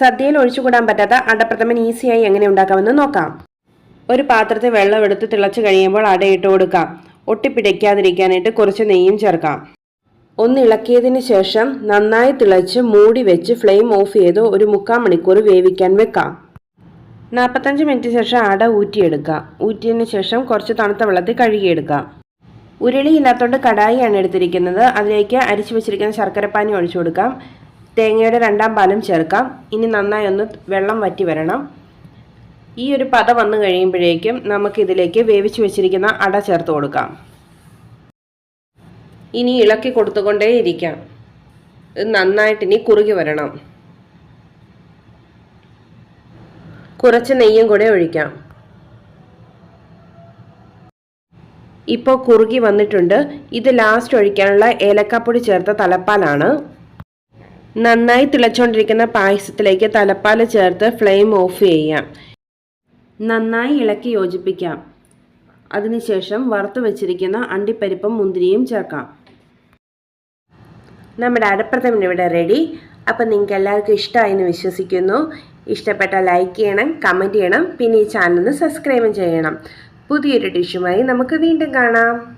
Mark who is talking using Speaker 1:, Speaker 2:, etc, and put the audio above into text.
Speaker 1: സദ്യയിൽ ഒഴിച്ചുകൂടാൻ പറ്റാത്ത അടപ്രഥമൻ ഈസിയായി എങ്ങനെ ഉണ്ടാക്കാമെന്ന് നോക്കാം. ഒരു പാത്രത്തിൽ വെള്ളം എടുത്ത് തിളച്ചു കഴിയുമ്പോൾ അടയിട്ട് കൊടുക്കാം. ഒട്ടിപ്പിടിക്കാതിരിക്കാനായിട്ട് കുറച്ച് നെയ്യും ചേർക്കാം. ഒന്ന് ഇളക്കിയതിന് ശേഷം നന്നായി തിളച്ച് മൂടി വെച്ച് ഫ്ലെയിം ഓഫ് ചെയ്ത് ഒരു മുക്കാൽ മണിക്കൂർ വേവിക്കാൻ വെക്കാം. നാൽപ്പത്തഞ്ച് മിനിറ്റ് ശേഷം അട ഊറ്റിയെടുക്കാം ഊറ്റിയതിന് ശേഷം കുറച്ച് തണുത്ത വെള്ളത്തിൽ കഴുകിയെടുക്കാം. ഉരുളി ഇല്ലാത്തതുകൊണ്ട് കടായിയാണ് എടുത്തിരിക്കുന്നത്. അതിലേക്ക് അരിച്ചു വെച്ചിരിക്കുന്ന ശർക്കരപ്പാനി ഒഴിച്ചു കൊടുക്കാം. തേങ്ങയുടെ രണ്ടാം പാലും ചേർക്കാം. ഇനി നന്നായി ഒന്ന് വെള്ളം വറ്റി വരണം. ഈ ഒരു പത വന്നു കഴിയുമ്പോഴേക്കും നമുക്കിതിലേക്ക് വേവിച്ച് വെച്ചിരിക്കുന്ന അട ചേർത്ത് കൊടുക്കാം. ഇനി ഇളക്കി കൊടുത്തുകൊണ്ടേ ഇരിക്കാം. ഇത് നന്നായിട്ട് ഇനി കുറുകി വരണം. കുറച്ച് നെയ്യും കൂടെ ഒഴിക്കാം. ഇപ്പോൾ കുറുകി വന്നിട്ടുണ്ട്. ഇത് ലാസ്റ്റ് ഒഴിക്കാനുള്ള ഏലക്കാപ്പൊടി ചേർത്ത തലപ്പാലാണ്. നന്നായി തിളച്ചുകൊണ്ടിരിക്കുന്ന പായസത്തിലേക്ക് തലപ്പാൽ ചേർത്ത് ഫ്ലെയിം ഓഫ് ചെയ്യാം. നന്നായി ഇളക്കി യോജിപ്പിക്കാം. അതിനുശേഷം വറുത്ത് വെച്ചിരിക്കുന്ന അണ്ടിപ്പരിപ്പും മുന്തിരിയും ചേർക്കാം. നമ്മുടെ അടപ്രഥമൻ ഇവിടെ റെഡി അപ്പം നിങ്ങൾക്ക് എല്ലാവർക്കും ഇഷ്ടമായെന്ന് വിശ്വസിക്കുന്നു. ഇഷ്ടപ്പെട്ട ലൈക്ക് ചെയ്യണം കമന്റ് ചെയ്യണം പിന്നെ ഈ ചാനൽ സബ്സ്ക്രൈബും ചെയ്യണം. പുതിയൊരു ഡിഷുമായി നമുക്ക് വീണ്ടും കാണാം.